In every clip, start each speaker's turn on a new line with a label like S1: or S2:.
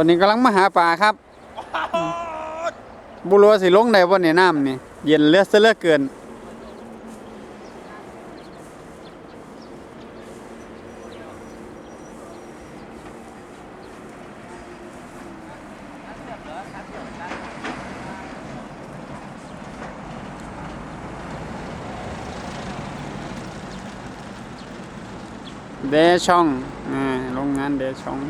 S1: ตอนนี้กำลังมาหาปลาครับ บุรัวสิลงได้บ่เนี่ยน้ำนี่ เย็นเลือดเสือเหลือเกิน เดช่องอ่าโรงงานเดช่อง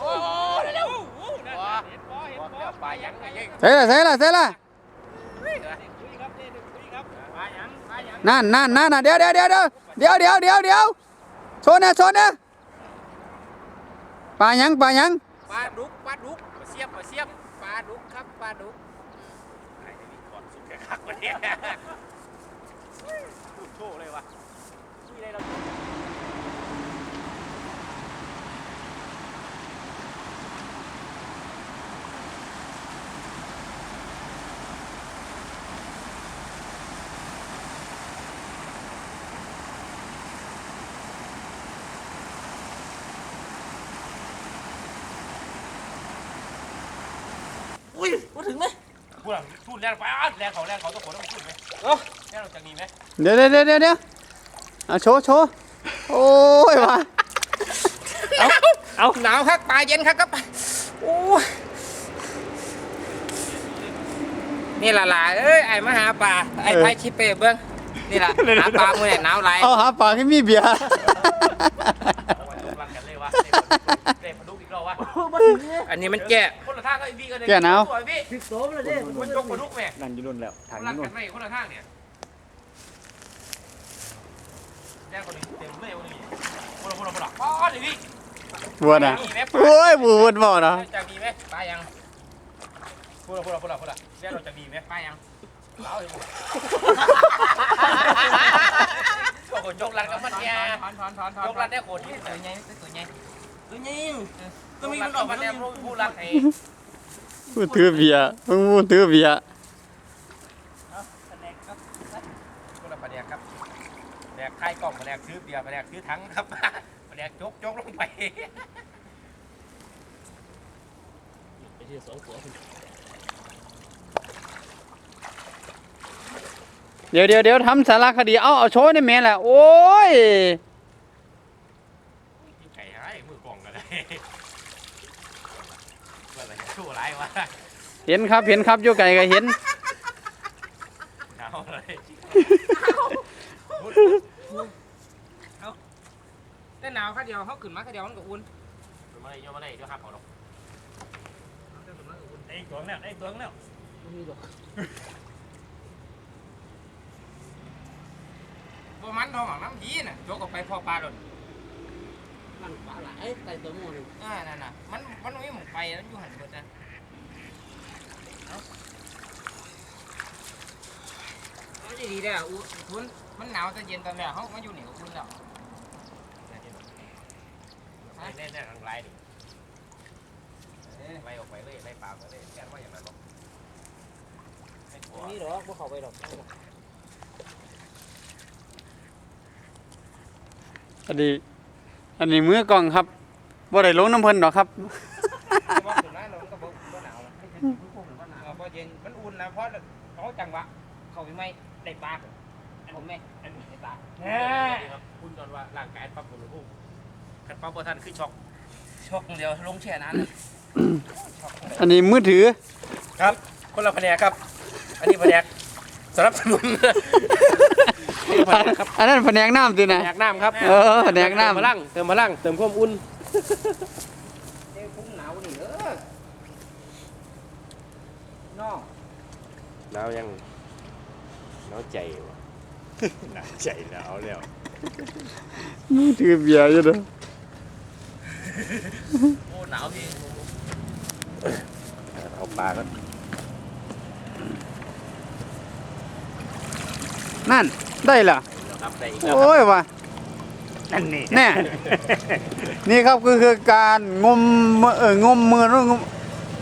S2: โอ้โหเร็วปลายังไงยัง
S1: เสร็จละเสร็จละเสร็จละ
S2: ปลายังปลายัง
S1: นั่นนั่นนั่นน่ะเดี๋ยวเดี๋ยวเดี๋ยวเดี๋ยวเดี๋ยวเดี๋ยวเดี๋ยวโชว์นะโชว์นะปลาหยังปลาหยัง
S2: ปลาดุกปลาดุกปลาเสียบปลาเสียบปลาดุกครับปลาดุกไอ้นี่ก่อนสุดแค่คักวะเนี่ยพูดโชว์เลยวะคุยอะไรเรา
S3: มาถึงไหม
S2: พูดพูดแรงไปอะแรงเขาแรงเขาต้องขนต้องพูดไหม
S3: เอ้า
S2: แรงเราจากนี้ไหม
S1: เดี๋ยวเดี๋ยวเดี๋ยวเดี๋ยวเดี๋ยวอะโชว์โชว์โอ้ยว่ะ
S2: เอาเอาหนาวครับปลาเย็นครับครับโอ้ยนี่ล่ะล่ะเอ้ยไอ้มาหาปลาไอ้ไทยชิปเป้เบิ้งนี่ล่ะหาปลาเมื่อไหร่หนาวไหล
S1: เอาหาปลาให้มีเบียร์
S2: รักกันเลยวะเล่นพดุกอีกรอบวะ
S3: มาถึงเนี่ย
S2: อันนี้มันแก่คนละทางก็ไอ้พี่กันเลย
S1: แก่หนาว
S2: สวยพี่
S3: ถึงโตมแล้วเด้
S2: มันยกพดุกแม่
S4: นั่นอยู่นู่นแล้วทาง
S2: รัก
S4: นี้นู่
S2: กันนไม่คนละทางเนี่ยแย่คนนี้เต็มเลยวันนี้คนละคนละคนละอ๋อเดี๋ยวพี่
S1: บัวน่ะโอ้ยบัวบัวบ่เนาะ
S2: จะมีไหมปลายังคนละคนละคนละคนละแย่เราจะมีไหมปลายังเอาเลยโอ้โหยกรันกับมันแย่ถอนถอนถอนถอนยกรันได้โคตรที่ตัวใหญ่ตัวใหญ่
S3: ตัวนี้ก็
S2: ก็
S3: มี
S2: มี
S3: มั
S2: มันน
S3: อ
S2: อ
S3: อ
S2: อกก
S3: มา
S2: มา
S3: แล้
S2: แล้ววผู้รักไอ้
S1: ผู้ถือเบียร์มึงผู้ถือเบียร์
S2: คนละประเดี๋ยวครับแดกไข่กล่องประเดี๋ยวซื้อเบียร์ประเดี๋ยวซื้อถังครับประเดี๋ยวจกจกลงไป
S3: ไปที่สองตัว
S1: เดี๋ยวเดี๋ยวเดี๋ยวทำสารคดี เอาเอาโชว์ในแม่แหละโอ้ย
S2: ไก่หายมือกล่องกันเลย ว่าอะไรชั่วร้ายวะ
S1: เห็นครับเห็นครับอยู่ไกลก็เห็น
S2: หนาวเลยแต่หนาวแค่เดียวเขาขึ้นมาแค่เดียวมันก็อุ่นมาเลยโยมาเลยเดี๋ยวหักเอาหรอกไอ้ตัวเนี่ยไอ้ตัวเนี่ย
S3: มีดอก
S2: บ่มันทองหลังน้ำดีน่ะยกออกไปพอปลาโดน
S3: มันปลาไหลายไต่ตัวมูนี่
S2: อ่านั่นน่ะมันมันไม่หมุนไปแล้วอยู่หันเบิดนะมันจะดีได้อะอุ่นมันหนาวแต่เย็นตอนแรกเขามาอยู่นี่ก็อุ่นแล้วเล่นได้ทางไรดิไล่ออกไปเลยไล่ปลาไปเลยแค่ว่าอย่างนั้นหรอกไม่กลัว
S3: มีดอกบ่เขาไปดอก
S1: อันนี้ อันนี้มือกล้องครับบ่ได้ลงน้ำเพิ่นดอกครับ
S2: ว่าถึงนั้นมันก็บ่บ่หนาวนะพอเย็นมันอุ่นนะเพราะเขาจังหวะเขาไม่ได้ปลาผมไม่ได้ปลาแน่คุณตอนว่าร่างกายปรับอุณหภูมิขัดปรับบ่ทันคือช็อกช็อกเดียวลงแช่นั้น
S1: อันนี้มือถือ
S2: ครับ คนละแผนกครับ อันนี้แผนกสนับสนุน
S1: อันนั้นแผนกน้ำสินะ
S2: แนกน้ำครับ
S1: เออแผนกน้ำ
S2: เติมพลังเติมพลังเติมความอุ่น
S3: เอ้ผมหนาวนี่เด้อน้อง
S2: หนาวยังหนาวใจวะ
S4: หนักใจแล้วแล้ว
S1: มือถือเบียร์อยู่เด้อ
S3: โอ้หนาวพี่
S2: เอาปลาก็
S1: นั่นได้ล่ะ
S2: ครับได้อีกแล้ว
S1: โอ้ยว่ะ
S4: นั่นนี่
S1: แน่ นี่ครับคือคือการงมเอองมมือด้วยงม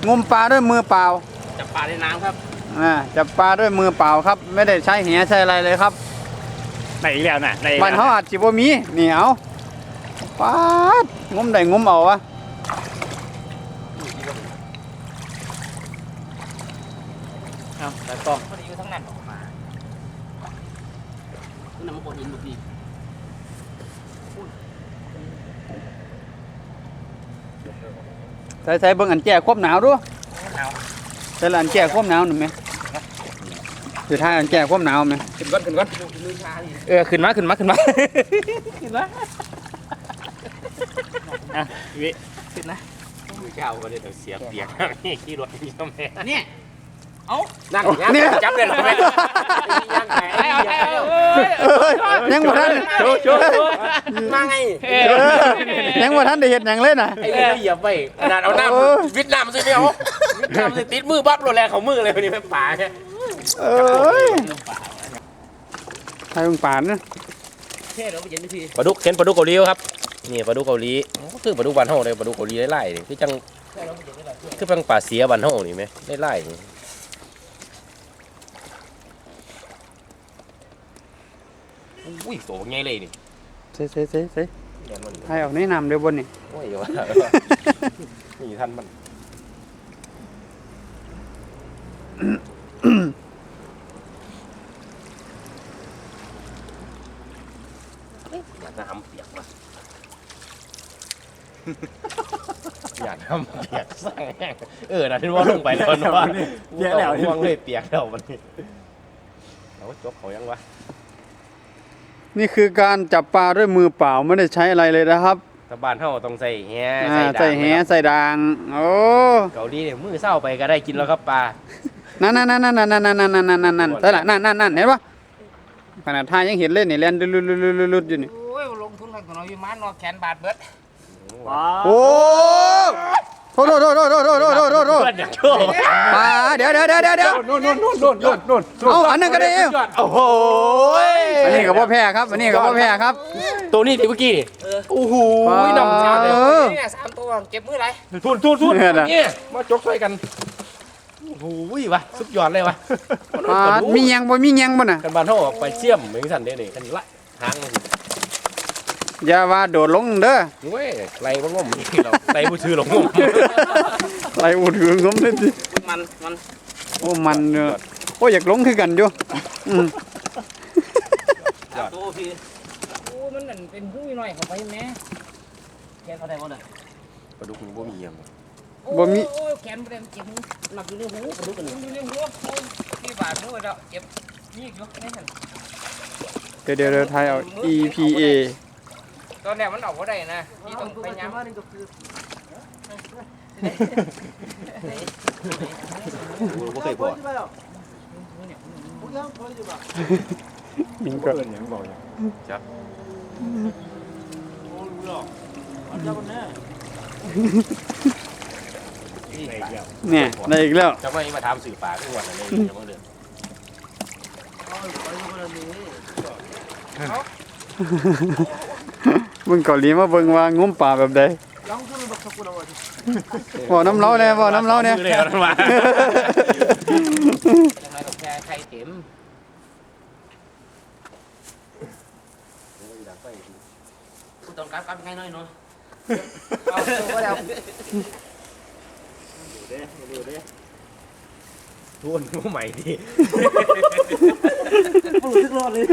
S1: งมปลาด้วยมือเปล่า
S3: จับปลาในน้ำครับ
S1: อ่าจับปลาด้วยมือเปล่าครับ ไม่ได้ใช้แหใช้อะไรเลยครับ
S4: ได้อีกแล้วนะได้อีก
S1: บ้าน
S4: แล้ว
S1: เขาอาจสิบ่มีนี่เอาปาดงมได้งมเอาวะ
S2: เอาแต่ต้อง
S3: พอดีอยู่ทั้งนั้นออกมานี่น้ำมันคนหินลูกพี่
S1: ใส่ใส่เบิ่งอันแก้ความหนาวดู
S3: หนาว
S1: ใส่ละอันแก้ความหนาวหนึ่งไหมสุดท้ายอันแก้ความหนาวไหม
S2: ขึ้นก่อนขึ้นก่อน
S3: มือชาดิ
S2: เออขึ้นมาขึ้นมาขึ้นมาขึ้นมา
S4: อะวิ
S3: ขึ้นนะ
S2: มือเจ้าก็เลยต้องเสียเปียกนี่ขี่รถนี่ทำไม
S3: เนี่ย เอ้า
S2: นั่งอย่างจับเลยเหรอแม่ย่างไง
S3: ไปเอาไปเอา
S1: เอ้ยยังบ่ทัน
S2: โชว์โชว์มาไง
S1: เออยังบ่ทันได้เฮ็ดหยังเลยน่ะ
S2: ไอ้นี่เหยียบไปขนาดเอาน้
S1: เออำ
S2: วิทน้ำสิไม่เอาวิทน้ำสิติดมือปั๊บโรแรงของมือเลยวันนี้แม่ป่าเนี่ย
S1: เอ้ยใครมึงป่านนะ
S3: เท่เราไปเย็นพี่
S2: ปลาดุกเห็นปลาดุกเกาหลีครับนี่ปลาดุกเกาหลีก็คือปลาดุกบ้านเฮาเลยปลาดุกเกาหลีไล่ๆนี่คือจัง
S3: เท่เราไปเย็นได้หลายเท่
S2: คือเป็นป่าเสียบ้านเฮานี่ไหมไล่ๆนี่ อุ้ยโตใหญ่เลยนี่
S1: ใส่ใส่ใส่ใส่
S2: แม่นมัน
S1: ให้ออกแนะนำเดี๋ยวบนนี่
S2: โอ้ยว่านี่ท่านมันอยากน้ำเปียกว่ะอยากน้ำเปียกแซ่เออนะที่ว่าลงไปแล้วเนาะ
S4: เยอะแล้ว
S2: วางเลยเปียกแล้วมันนี่เอาจกเขายังวะ
S1: นี่คือการจับปลาด้วยมือเปล่าไม่ได้ใช้อะไรเลยนะครับ
S2: ถ้าบ้านเฮาต้องใส่แห
S1: อ่าใส่แห
S2: ดาง
S1: ใส่ดางโอ้
S2: เกาหลีเนี่ยมือเศร้าไปก็ได้กินแล้วครับปลา
S1: นั่นนั่นนั่นนั่นนั่นนั่นนั่นนั่นนั่นนั่นนั่นใช่ละนั่นนั่นนั่นเห็นปะขนาดท่ายังเห็นเลยนี่แลนลุดลุดลุดลุดลุดอยู่นี่
S3: โอ้ยลงทุนกันตัวน้อยวิมานนอกแขนบาดเบิด
S4: ว้
S1: อ้โหโอ้โหโอ้โหโอ้โหโอ้โหโอ้
S4: โรดโร
S1: ดาเดี๋ยวเดี๋ยวเดี๋ยวเดี๋ยวเดี๋ยว
S4: น่นโน่นโน่นโน่นน่นนู่น
S1: เอาอันนั้นก็ได้เอง
S4: โอ้โห
S1: อันนี้กับพ่อแพ้ครับอันนี้กับพ่อแพ้ครับ
S2: ตัวนี้ดิเมื่อกี้โอ้โหนำทางเลย
S3: สามตัวเก็บมือไร
S4: ทุนทุนทุน
S1: นี่
S2: มาจกใส่กันโอ้โหวะสุดยอดเลยวะ
S1: มีเงียงบ่มีเงียงบ่น่ะ
S2: กันบานเท่าออกไปเชี่ยมเหมือนสันเดนี่กันละทาง
S1: อย่าว่าโดดลงเด้อ
S2: เว้ยไล่บ่งมนี่เราไล่บ่ชื่อหรอกงม
S1: ไรอุดหืองมเลยสิ
S3: มันมัน
S1: โอ้มันเนอะโอ้อยากลงคือกันอยู่อืม
S3: สามตัวพี่โอ้มันนั่นเป็นหุ้ยหน่อยเข้าไปแม่แขนเขาได้บ่ได้
S2: ปลาดุกมันบ่มีหยัง
S1: บ่มี
S3: โอ้ยแขนบ่ได้เจ็บหูหนักอยู่ในหูกระดูกกันอยู่ในหูโอ้ยมีบาดมือแล้วเจ็บนี่อยู่ในหัน
S1: เดี๋ยวเดี๋ยวเดี๋ยวทายเอา EPA
S3: ตอนแรกมันออกบ่ได้นะที่ต้องไปย้ำ
S2: กูบ่เคยพอ
S1: ยิงก็
S4: เพื่อนยังบอกอย่าง
S2: นี่
S4: ได้อีกแล้ว
S1: เนี่ยได้อีกแล้ว
S2: จะไม่มาถามสื่อปลาทุกวันอะไรอย่างเงี้ยมั้งเด้อ
S1: มึงเกาหลีมาเบิ่งว่างมป่าแบบใดบ่น้ำเล้าแน่บ่น้ำเล้าแน่
S2: มือเลยเอาทั้งวัน
S3: จังไรกับแค่ไข่เต็มกูต้องการการไงหน่อยเนาะเอาตัวแล้ว
S2: ทุนผู้ใหม่ดิ
S3: รู้สึกรอดเลย